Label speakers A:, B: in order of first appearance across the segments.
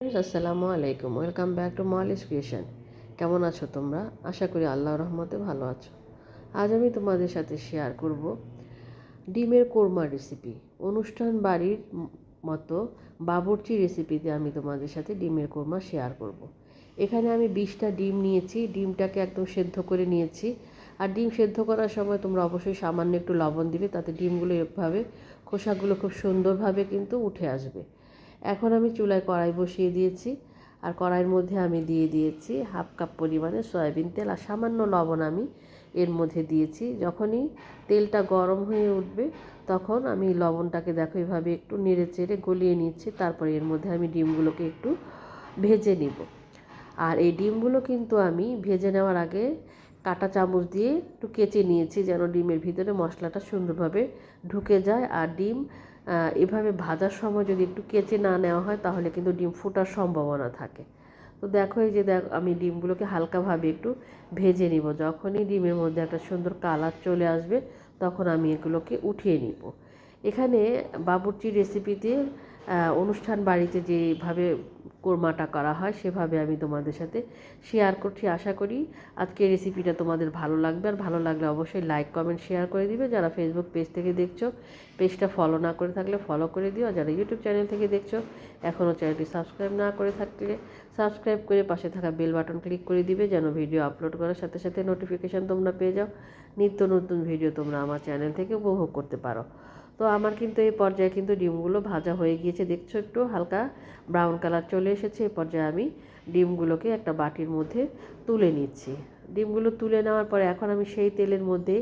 A: আসসালামু আলাইকুম। Welcome back to Molly's creation কেমন আছো তোমরা? আশা করি আল্লাহ রহমতে ভালো আছো। আজ আমি তোমাদের সাথে শেয়ার করব ডিমের কোরমা রেসিপি অনুষ্ঠান বাড়ির মতো বাবুর্চি রেসিপিতে আমি তোমাদের সাথে ডিমের কোরমা শেয়ার করব। এখানে আমি বিশটা ডিম নিয়েছি। ডিমটাকে একদম সেদ্ধ করে নিয়েছি। আর ডিম সেদ্ধ করার সময় তোমরা অবশ্যই সামান্য একটু লবণ দিবে তাতে ডিমগুলো এভাবে খোসাগুলো খুব সুন্দরভাবে কিন্তু উঠে আসবে। এখন আমি চুলায় কড়াই বসিয়ে দিয়েছি আর কড়াইয়ের মধ্যে আমি দিয়ে দিয়েছি হাফ কাপ পরিমাণে সয়াবিন তেল আর সামান্য লবণ আমি এর মধ্যে দিয়েছি। যখনই তেলটা গরম হয়ে উঠবে তখন আমি লবণটাকে দেখো এভাবে একটু নেড়ে চেড়ে গলিয়ে নিচ্ছি, তারপরে এর মধ্যে আমি ডিমগুলোকে একটু ভেজে নিব। আর এই ডিমগুলো কিন্তু আমি ভেজে নেওয়ার আগে কাঁটা চামচ দিয়ে একটু কেচে নিয়েছি যেন ডিমের ভিতরে মশলাটা সুন্দরভাবে ঢুকে যায়। আর ডিম এভাবে ভাজার সময় যদি একটু কেচে না নেওয়া হয়, তাহলে কিন্তু ডিম ফোটার সম্ভাবনা থাকে। তো দেখো এই যে দেখ, আমি ডিমগুলোকে হালকাভাবে একটু ভেজে নিব। যখনই ডিমের মধ্যে একটা সুন্দর কালার চলে আসবে, তখন আমি এগুলোকে উঠিয়ে নিব। এখানে বাবুর্চি রেসিপিতে অনুষ্ঠান বাড়িতে যেভাবে কোরমাটা করা হয়, সেভাবে আমি তোমাদের সাথে শেয়ার করছি। আশা করি আজকে রেসিপিটা তোমাদের ভালো লাগবে। আর ভালো লাগলে অবশ্যই লাইক কমেন্ট শেয়ার করে দিবে। যারা ফেসবুক পেজ থেকে দেখছ পেজটা ফলো না করে থাকলে ফলো করে দিও। আর যারা ইউটিউব চ্যানেল থেকে দেখছ, এখনও চ্যানেলটি সাবস্ক্রাইব না করে থাকলে সাবস্ক্রাইব করে পাশে থাকা বেল বাটন ক্লিক করে দিবে, যেন ভিডিও আপলোড করার সাথে সাথে নোটিফিকেশান তোমরা পেয়ে যাও। নিত্য নতুন ভিডিও তোমরা আমার চ্যানেল থেকে উপভোগ করতে পারো। তো আমার কিন্তু এই পর্যায়ে কিন্তু ডিমগুলো ভাজা হয়ে গিয়েছে। দেখছ একটু হালকা ব্রাউন কালার চলে এসেছে। এই পর্যায়ে আমি ডিমগুলোকে একটা বাটির মধ্যে তুলে নিচ্ছি। ডিমগুলো তুলে নেওয়ার পরে এখন আমি সেই তেলের মধ্যে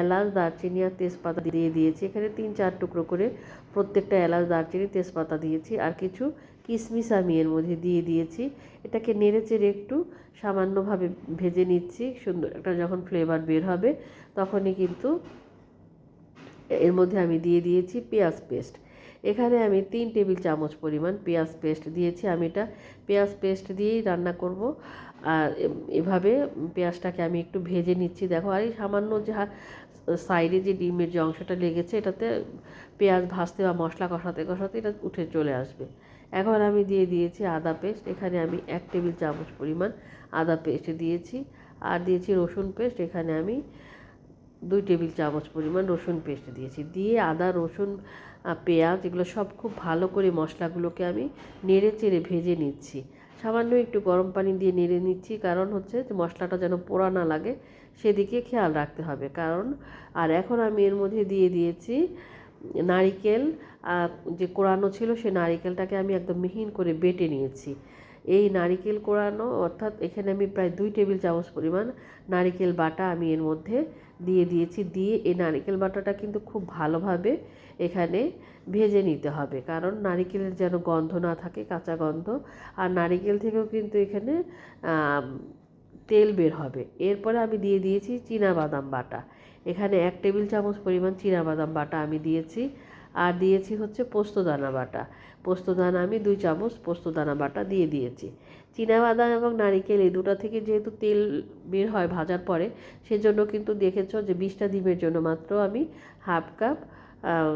A: এলাচ, দারচিনি আর তেজপাতা দিয়ে দিয়েছি। এখানে তিন চার টুকরো করে প্রত্যেকটা এলাচ, দারচিনি, তেজপাতা দিয়েছি। আর কিছু কিশমিশ আমি এর মধ্যে দিয়ে দিয়েছি। এটাকে নেড়ে চেড়ে একটু সামান্যভাবে ভেজে নিচ্ছি। সুন্দর একটা যখন ফ্লেভার বের হবে, তখনই কিন্তু এর মধ্যে আমি দিয়ে দিয়েছি পেঁয়াজ পেস্ট। এখানে আমি তিন টেবিল চামচ পরিমাণ পেঁয়াজ পেস্ট দিয়েছি। আমি এটা পেঁয়াজ পেস্ট দিয়েই রান্না করব। আর এভাবে পেঁয়াজটাকে আমি একটু ভেজে নিচ্ছি। দেখো, আর এই সামান্য যে সাইডে যে ডিমের যে অংশটা লেগেছে, এটাতে পেঁয়াজ ভাজতে বা মশলা কষাতে কষাতে এটা উঠে চলে আসবে। এখন আমি দিয়ে দিয়েছি আদা পেস্ট। এখানে আমি এক টেবিল চামচ পরিমাণ আদা পেস্ট দিয়েছি। আর দিয়েছি রসুন পেস্ট। এখানে আমি দুই টেবিল চামচ পরিমাণ রসুন পেস্ট দিয়েছি। দিয়ে আদা, রসুন পেঁয়াজ এগুলো সব খুব ভালো করে মশলাগুলোকে আমি নেড়ে চেড়ে ভেজে নিচ্ছি। সামান্য একটু গরম পানি দিয়ে নেড়ে নিচ্ছি কারণ হচ্ছে যে মশলাটা যেন পোড়া না লাগে, সেদিকে খেয়াল রাখতে হবে। কারণ, আর এখন আমি এর মধ্যে দিয়ে দিয়েছি নারিকেল যে কোরানো ছিল সেই নারিকেলটাকে আমি একদম মিহিন করে বেটে নিয়েছি। এই নারিকেল কোরানো অর্থাৎ এখানে আমি প্রায় দুই টেবিল চামচ পরিমাণ নারিকেল বাটা আমি এর মধ্যে দিয়ে দিয়েছি। দিয়ে এই নারিকেল বাটাটা কিন্তু খুব ভালোভাবে এখানে ভেজে নিতে হবে। কারণ নারিকেলের যেন গন্ধ না থাকে, কাঁচা গন্ধ। আর নারিকেল থেকেও কিন্তু এখানে তেল বের হবে। এরপরে আমি দিয়ে দিয়েছি বাদাম বাটা। এখানে এক টেবিল চামচ পরিমাণ বাদাম বাটা আমি দিয়েছি। আর দিয়েছি হচ্ছে পোস্তদানা বাটা। পোস্তদানা আমি দুই চামচ পোস্তদানা বাটা দিয়ে দিয়েছি। বাদাম এবং নারিকেল এই দুটা থেকে যেহেতু তেল বের হয় ভাজার পরে, সেজন্য কিন্তু দেখেছ যে বিশটা ডিমের জন্য মাত্র আমি হাফ কাপ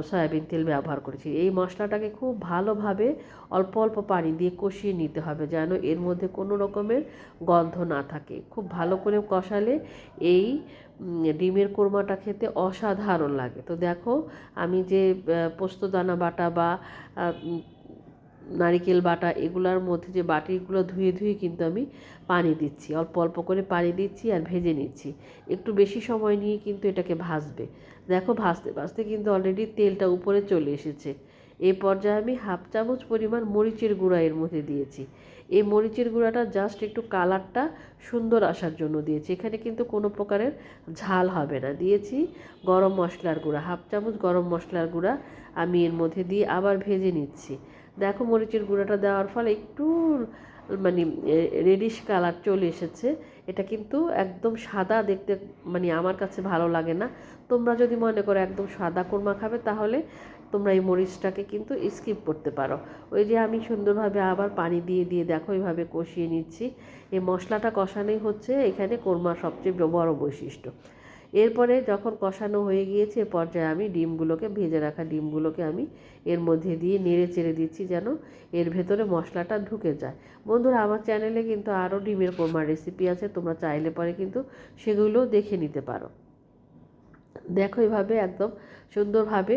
A: সয়াবিন তেল ব্যবহার করেছি। এই মশলাটাকে খুব ভালোভাবে অল্প অল্প পানি দিয়ে কষিয়ে নিতে হবে যেন এর মধ্যে কোনো রকমের গন্ধ না থাকে। খুব ভালো করে কষালে এই ডিমের কোরমাটা খেতে অসাধারণ লাগে। তো দেখো, আমি যে পোস্তদানা বাটা বা নারিকেল বাটা এগুলোর মধ্যে যে বাটিগুলো ধুয়ে ধুয়ে কিন্তু আমি পানি দিচ্ছি। অল্প অল্প করে পানি দিচ্ছি আর ভেজে নিচ্ছি। একটু বেশি সময় নিয়ে কিন্তু এটাকে ভাজবে। দেখো ভাজতে ভাজতে কিন্তু অলরেডি তেলটা উপরে চলে এসেছে। এই পর্যায়ে আমি হাফ চামচ পরিমাণ মরিচের গুঁড়া এর মধ্যে দিয়েছি। এই মরিচের গুঁড়াটা জাস্ট একটু কালারটা সুন্দর আসার জন্য দিয়েছি। এখানে কিন্তু কোনো প্রকারের ঝাল হবে না। দিয়েছি গরম মশলার গুঁড়া, হাফ চামচ গরম মশলার গুঁড়া আমি এর মধ্যে দিয়ে আবার ভেজে নিচ্ছি। দেখো মরিচের গুঁড়াটা দেওয়ার ফলে একটু মানে রেডিশ কালার চলে এসেছে। এটা কিন্তু একদম সাদা দেখতে মানে আমার কাছে ভালো লাগে না। তোমরা যদি মনে করো একদম সাদা কোরমা খাবে, তাহলে তোমরা এই মরিচটাকে কিন্তু স্কিপ করতে পারো। ওই যে আমি সুন্দরভাবে আবার পানি দিয়ে দিয়ে দেখো এইভাবে কষিয়ে নিচ্ছি। এই মশলাটা কষানোই হচ্ছে এখানে কোরমা সবচেয়ে বড় বৈশিষ্ট্য। এরপরে যখন কষানো হয়ে গিয়েছে পর্যায়ে আমি ডিমগুলোকে, ভেজে রাখা ডিমগুলোকে আমি এর মধ্যে দিয়ে নেড়ে চেড়ে দিচ্ছি যেন এর ভেতরে মশলাটা ঢুকে যায়। বন্ধুরা, আমার চ্যানেলে কিন্তু আরও ডিমের কোরমার রেসিপি আছে, তোমরা চাইলে পরে কিন্তু সেগুলোও দেখে নিতে পারো। দেখো এভাবে একদম সুন্দরভাবে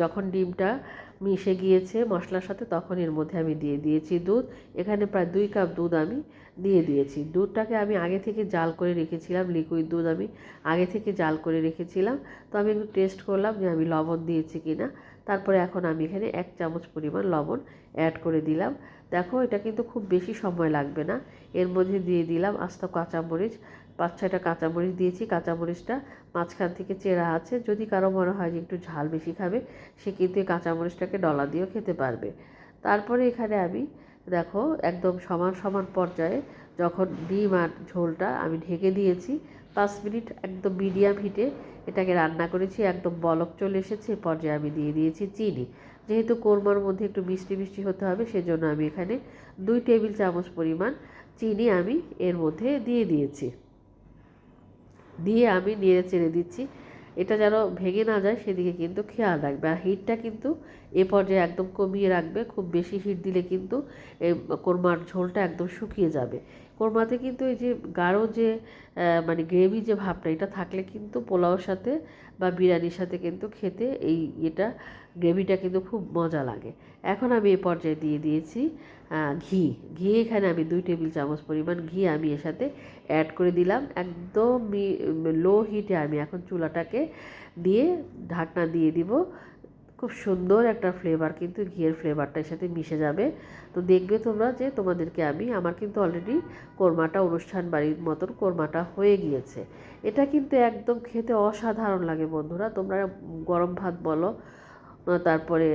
A: যখন ডিমটা মিশে গিয়েছে মশলার সাথে, তখন এর মধ্যে আমি দিয়ে দিয়েছি দুধ। এখানে প্রায় দুই কাপ দুধ আমি দিয়ে দিয়েছি। দুধটাকে আমি আগে থেকে জাল করে রেখেছিলাম লিকুইড দুধ আমি আগে থেকে জাল করে রেখেছিলাম। তো আমি একটু টেস্ট করলাম যে আমি লবণ দিয়েছি কি না তারপরে এখন আমি এখানে এক চামচ পরিমাণ লবণ অ্যাড করে দিলাম। দেখো, এটা কিন্তু খুব বেশি সময় লাগবে না। এর মধ্যে দিয়ে দিলাম আস্ত কাঁচামরিচ পাঁচ, ছয়টা কাঁচামরিচ দিয়েছি। কাঁচামরিচটা মাঝখান থেকে চেরা আছে। যদি কারও মনে হয় যে একটু ঝাল বেশি খাবে, সে কিন্তু এই কাঁচামরিচটাকে ডলা দিয়েও খেতে পারবে। তারপরে এখানে আমি, দেখো, একদম সমান সমান পর্যায়ে যখন ডিম আর ঝোলটা আমি ঢেকে দিয়েছি, পাঁচ মিনিট একদম মিডিয়াম হিটে এটাকে রান্না করেছি, একদম বলক চলে এসেছে। পর্যায়ে আমি দিয়ে দিয়েছি চিনি। যেহেতু কোরমার মধ্যে একটু মিষ্টি মিষ্টি হতে হবে, সেজন্য আমি এখানে দুই টেবিল চামচ পরিমাণ চিনি আমি এর মধ্যে দিয়ে দিয়েছি। দিয়ে আমি নেড়ে চেড়ে দিচ্ছি। এটা যেন ভেঙে না যায়, সেদিকে কিন্তু খেয়াল রাখবে। আর হিটটা কিন্তু এ পর্যায়ে একদম কমিয়ে রাখবে। খুব বেশি হিট দিলে কিন্তু কোরমার ঝোলটা একদম শুকিয়ে যাবে। কোরমাতে কিন্তু এই যে গাঢ় যে মানে গ্রেভি যে ভাবটা, এটা থাকলে কিন্তু পোলাওর সাথে বা বিরিয়ানির সাথে কিন্তু খেতে এই এটা গ্রেভিটা কিন্তু খুব মজা লাগে। এখন আমি এ পর্যায়ে দিয়ে দিয়েছি ঘি। ঘি এখানে আমি দুই টেবিল চামচ পরিমাণ ঘি আমি এর সাথে অ্যাড করে দিলাম। একদম লো হিটে আমি এখন চুলাটাকে দিয়ে ঢাকনা দিয়ে দিব। খুব সুন্দর একটা ফ্লেভার কিন্তু ঘিয়ের ফ্লেভারটার সাথে মিশে যাবে। তো দেখবে তোমরা যে তোমাদেরকে আমি, আমার কিন্তু অলরেডি কোরমাটা অনুষ্ঠান বাড়ির মতন কোরমাটা হয়ে গিয়েছে। এটা কিন্তু একদম খেতে অসাধারণ লাগে বন্ধুরা। তোমরা গরম ভাত বলো তারপরে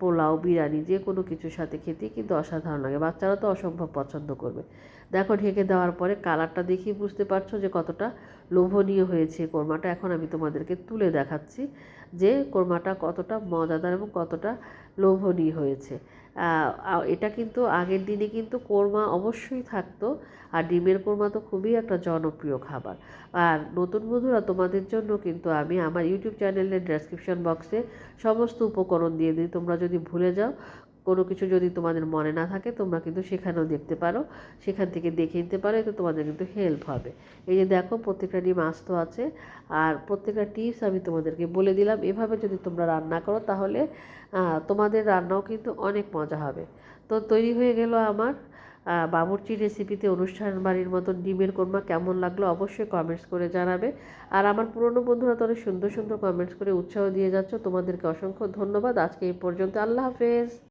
A: পোলাও, বিরিয়ানি যে কোনো কিছুর সাথে খেতেই কিন্তু অসাধারণ লাগে। বাচ্চারা তো অসম্ভব পছন্দ করবে। দেখো, ঢেকে দেওয়ার পরে কালারটা দেখেই বুঝতে পারছ যে কতটা লোভনীয় হয়েছে কোরমাটা। এখন আমি তোমাদেরকে তুলে দেখাচ্ছি যে কোরমাটা কতটা মজাদার এবং কতটা লোভনীয় হয়েছে। এটা কিন্তু আগের দিনে কিন্তু কোরমা অবশ্যই থাকতো। আর ডিমের কোরমা তো খুবই একটা জনপ্রিয় খাবার। আর নতুন বন্ধুরা, তোমাদের জন্য কিন্তু আমি আমার ইউটিউব চ্যানেলের ডেসক্রিপশন বক্সে সমস্ত উপকরণ দিয়ে দিই। তোমরা যদি ভুলে যাও কোনো কিছু যদি তোমাদের মনে না থাকে, তোমরা কিন্তু সেখানেও দেখতে পারো। সেখান থেকে দেখে নিতে পারো, এতে তোমাদের কিন্তু হেল্প হবে। এই যে দেখো, প্রত্যেকটা ডিম আস্ত আছে। আর প্রত্যেকটা টিপস আমি তোমাদেরকে বলে দিলাম। এভাবে যদি তোমরা রান্না করো, তাহলে তোমাদের রান্নাও কিন্তু অনেক মজা হবে। তো তৈরি হয়ে গেল আমার বাবুর্চি রেসিপিতে অনুষ্ঠান বাড়ির মতন ডিমের কোরমা কেমন লাগল অবশ্যই কমেন্টস করে জানাবে। আর আমার পুরনো বন্ধুরা তো অনেক সুন্দর সুন্দর কমেন্টস করে উৎসাহ দিয়ে যাচ্ছ। তোমাদেরকে অসংখ্য ধন্যবাদ। আজকে এই পর্যন্ত আল্লাহ হাফেজ।